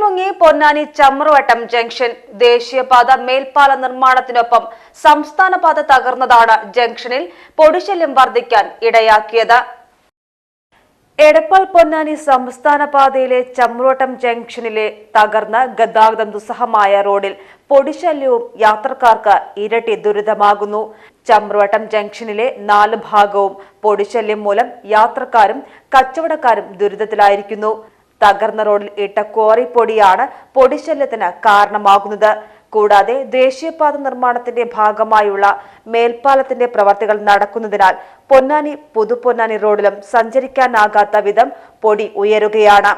മുങ്ങി പൊന്നാനി ചമ്രവട്ടം ജംഗ്ഷൻ ദേശീയപാത മേൽപ്പാല നിർമ്മാണത്തിനൊപ്പം സംസ്ഥാനപാത തകർന്നതാണ് ജംഗ്ഷനിൽ പൊടിശല്യം വർദ്ധിക്കാൻ ഇടയാക്കിയത്. എടപ്പാൾ പൊന്നാനി സംസ്ഥാന പാതയിലെ ചമ്രോട്ടം ജംഗ്ഷനിലെ തകർന്ന ഗതാഗതം ദുസ്സഹമായ റോഡിൽ പൊടിശല്യവും യാത്രക്കാർക്ക് ഇരട്ടി ദുരിതമാകുന്നു. ചമ്രോട്ടം ജംഗ്ഷനിലെ നാല് ഭാഗവും പൊടിശല്യം മൂലം യാത്രക്കാരും കച്ചവടക്കാരും ദുരിതത്തിലായിരിക്കുന്നു. തകർന്ന റോഡിൽ ഇട്ട ക്വാറിപ്പൊടിയാണ് പൊടിശല്യത്തിന് കാരണമാകുന്നത്. കൂടാതെ ദേശീയപാത നിർമ്മാണത്തിന്റെ ഭാഗമായുള്ള മേൽപ്പാലത്തിന്റെ പ്രവർത്തികൾ നടക്കുന്നതിനാൽ പൊന്നാനി പുതുപൊന്നാനി റോഡിലും സഞ്ചരിക്കാനാകാത്ത വിധം പൊടി ഉയരുകയാണ്.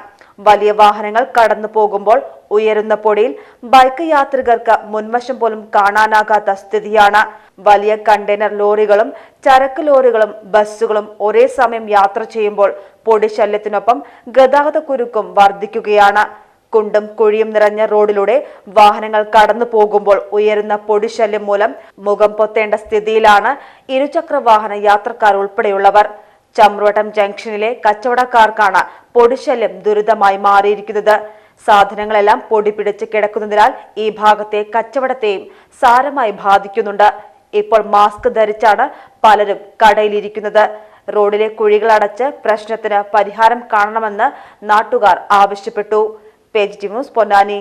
വലിയ വാഹനങ്ങൾ കടന്നു പോകുമ്പോൾ ഉയരുന്ന പൊടിയിൽ ബൈക്ക് യാത്രികർക്ക് മുൻവശം പോലും കാണാനാകാത്ത സ്ഥിതിയാണ്. വലിയ കണ്ടെയ്നർ ലോറികളും ചരക്ക് ലോറികളും ബസ്സുകളും ഒരേ സമയം യാത്ര ചെയ്യുമ്പോൾ പൊടിശല്യത്തിനൊപ്പം ഗതാഗത കുരുക്കും വർദ്ധിക്കുകയാണ്. കുണ്ടും കുഴിയും നിറഞ്ഞ റോഡിലൂടെ വാഹനങ്ങൾ കടന്നു പോകുമ്പോൾ ഉയരുന്ന പൊടിശല്യം മൂലം മുഖം പൊത്തേണ്ട സ്ഥിതിയിലാണ് ഇരുചക്ര വാഹന യാത്രക്കാർ ഉൾപ്പെടെയുള്ളവർ. ചമ്രോട്ടം ജംഗ്ഷനിലെ കച്ചവടക്കാർക്കാണ് പൊടിശല്യം ദുരിതമായി മാറിയിരിക്കുന്നത്. സാധനങ്ങളെല്ലാം പൊടി പിടിച്ച് കിടക്കുന്നതിനാൽ ഈ ഭാഗത്തെ കച്ചവടത്തെയും സാരമായി ബാധിക്കുന്നുണ്ട്. ഇപ്പോൾ മാസ്ക് ധരിച്ചാണ് പലരും കടയിലിരിക്കുന്നത്. റോഡിലെ കുഴികൾ അടച്ച് പ്രശ്നത്തിന് പരിഹാരം കാണണമെന്ന് നാട്ടുകാർ ആവശ്യപ്പെട്ടു. Page T news Ponnani.